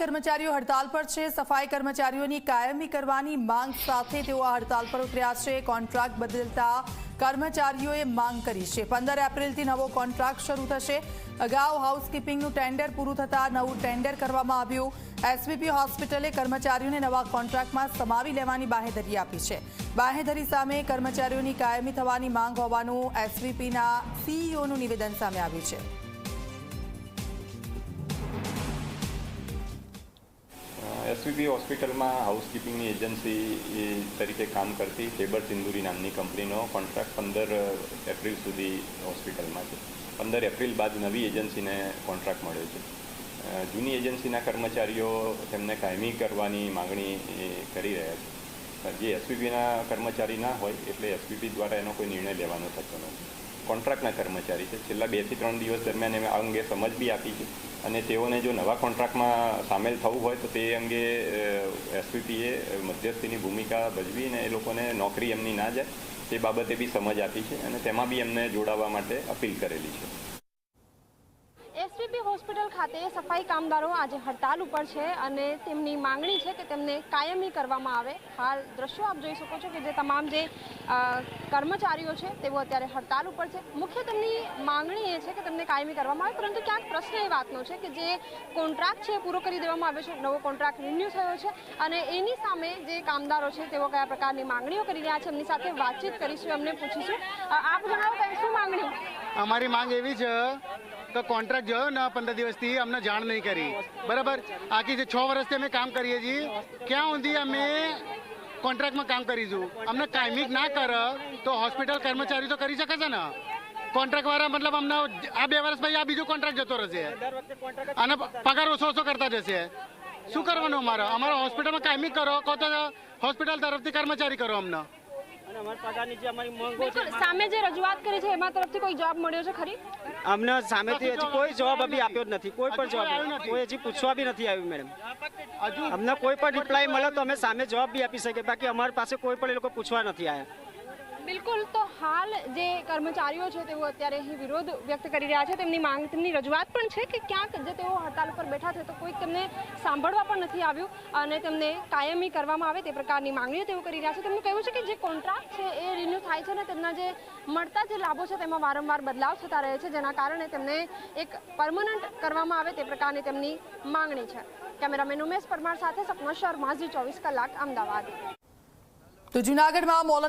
કર્મચારીઓ હડતાલ પર છે. સફાઈ કર્મચારીઓની કાયમી કરવાની માંગ સાથે તેઓ આ હડતાલ પર ઉતર્યા છે. કોન્ટ્રાક્ટ બદલતા કર્મચારીઓએ માંગ કરી છે. પંદર એપ્રિલથી નવો કોન્ટ્રાક્ટ શરૂ થશે. અગાઉ હાઉસકીપિંગનું ટેન્ડર પૂરું થતાં નવું ટેન્ડર કરવામાં આવ્યું. એસવીપી હોસ્પિટલે કર્મચારીઓને નવા કોન્ટ્રાક્ટમાં સમાવી લેવાની બાહેધરી આપી છે. બાહેધરી સામે કર્મચારીઓની કાયમી થવાની માંગ હોવાનું એસવીપીના સીઈઓનું નિવેદન સામે આવ્યું છે. એસવીપી હોસ્પિટલમાં હાઉસકીપિંગની એજન્સી તરીકે કામ કરતી ટેબર સિંદુરી નામની કંપનીનો કોન્ટ્રાક્ટ પંદર એપ્રિલ સુધી હોસ્પિટલમાં છે. પંદર એપ્રિલ બાદ નવી એજન્સીને કોન્ટ્રાક્ટ મળ્યો છે. જૂની એજન્સીના કર્મચારીઓ તેમને કાયમી કરવાની માગણી કરી રહ્યા છે. જે એસવીપીના કર્મચારી ના હોય, એટલે એસવીપી દ્વારા એનો કોઈ નિર્ણય લેવાનો થતો નથી. કોન્ટ્રાક્ટના કર્મચારી છે. છેલ્લા બેથી ત્રણ દિવસ દરમિયાન એમ આ અંગે સમજ બી આપી છે અને તેઓને જો નવા કોન્ટ્રાક્ટમાં સામેલ થવું હોય તો તે અંગે એસપીપીએ મધ્યસ્થીની ભૂમિકા ભજવી અને એ લોકોને નોકરી એમની ના જાય તે બાબતે બી સમજ આપી છે અને તેમાં બી એમને જોડાવા માટે અપીલ કરેલી છે. એસવીપી હોસ્પિટલ ખાતે સફાઈ કામદારો આજે હડતાલ ઉપર છે અને તેમની માંગણી છે કે તેમને કાયમી કરવામાં આવે. હાલ દ્રશ્યો આપ જોઈ શકો છો કે જે તમામ જે કર્મચારીઓ છે તેઓ અત્યારે હડતાલ ઉપર છે. મુખ્ય તેમની માંગણી એ છે કે તેમને કાયમી કરવામાં આવે, પરંતુ ક્યાંક પ્રશ્ન એ વાતનો છે કે જે કોન્ટ્રાક્ટ છે પૂરો કરી દેવામાં આવ્યો છે, નવો કોન્ટ્રાક્ટ રિન્યૂ થયો છે અને એની સામે જે કામદારો છે તેઓ કયા પ્રકારની માંગણીઓ કરી રહ્યા છે એમની સાથે વાતચીત કરીશું, એમને પૂછીશું. આપ જણાવો કે શું માંગણી? અમારી માંગ એવી છે કે કોન્ટ્રાક્ટ જોયો ને પંદર દિવસથી અમને જાણ નહીં કરી. બરાબર? આખી જે છ વર્ષથી અમે કામ કરીએ છીએ, ક્યાં સુધી અમે કોન્ટ્રાક્ટમાં કામ કરીશું? અમને કાયમી ના કરે, તો હોસ્પિટલ કર્મચારી તો કરી શકે છે ને? કોન્ટ્રાક્ટ વાળા મતલબ અમને આ બે વર્ષ પછી આ બીજો કોન્ટ્રાક્ટ જતો રહેશે. અને પગાર ઓછો ઓછો કરતા જશે. શું કરવાનું અમારે? અમારા હોસ્પિટલમાં કાયમી કરો, કહો તો હોસ્પિટલ તરફથી કર્મચારી કરો અમને. અમારા પગારની જે અમારી માંગો છે સામે જે રજૂઆત કરી છે એમાં તરફથી કોઈ જવાબ મળ્યો છે ખરી? અમને સામેથી હજી કોઈ જવાબ અભી આપ્યો જ નથી કોઈ પણ જવાબ કોઈ હજી પૂછવા બી નથી આવ્યું મેડમ અમને કોઈ પણ રિપ્લાય મળે તો અમે સામે જવાબ બી આપી શકીએ બાકી અમારી પાસે કોઈ પણ એ લોકો પૂછવા નથી આવ્યા. બિલકુલ, તો હાલ જે કર્મચારીઓ છે તેઓ અત્યારે અહીં વિરોધ વ્યક્ત કરી રહ્યા છે. તેમની માંગ, તેમની રજૂઆત પણ છે કે ક્યાંક જે તેઓ હડતાલ ઉપર બેઠા છે તો કોઈક તેમને સાંભળવા પણ નથી આવ્યું અને તેમને કાયમી કરવામાં આવે તે પ્રકારની માંગણીઓ તેઓ કરી રહ્યા છે. તેમનું કહેવું છે કે જે કોન્ટ્રાક્ટ છે એ રિન્યુ થાય છે ને તેમના જે મળતા જે લાભો છે તેમાં વારંવાર બદલાવ થતા રહે છે, જેના કારણે તેમને એક પરમનન્ટ કરવામાં આવે તે પ્રકારની તેમની માંગણી છે. કેમેરામેન ઉમેશ પરમાર સાથે સપના શર્મા જી ચોવીસ કલાક, અમદાવાદ. તો જૂનાગઢમાં મૌલાના